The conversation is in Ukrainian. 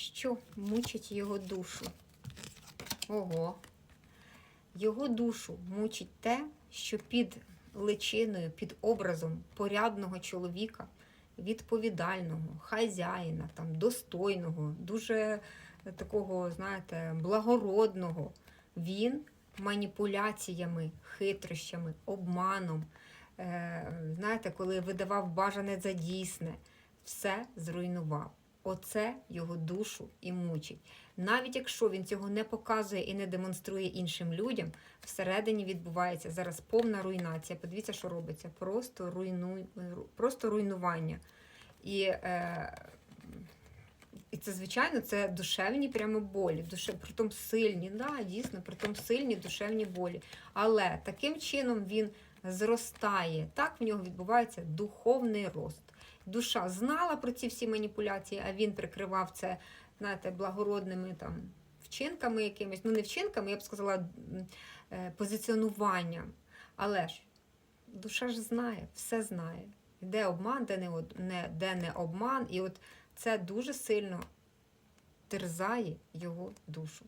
що мучить його душу? Ого. Його душу мучить те, що під личиною, під образом порядного чоловіка, відповідального, хазяїна, там, достойного, дуже е, такого, знаєте, благородного, він маніпуляціями, хитрощами, обманом, е, знаєте, коли видавав бажане за дійсне, все зруйнував. Оце його душу і мучить. Навіть якщо він цього не показує і не демонструє іншим людям, всередині відбувається зараз повна руйнація. Подивіться, що робиться. Просто руйну... просто руйнування. І, е... і це, звичайно, це душевні прямо болі, душе... притом сильні, да, дійсно, притом сильні душевні болі. Але таким чином він зростає. Так в нього відбувається духовний рост. Душа знала про ці всі маніпуляції, а він прикривав це, знаєте, благородними там вчинками якимись, ну не вчинками, я б сказала, е, позиціонуванням. Але ж душа ж знає, все знає. Де обман, де не, не, де не обман. І от це дуже сильно терзає його душу.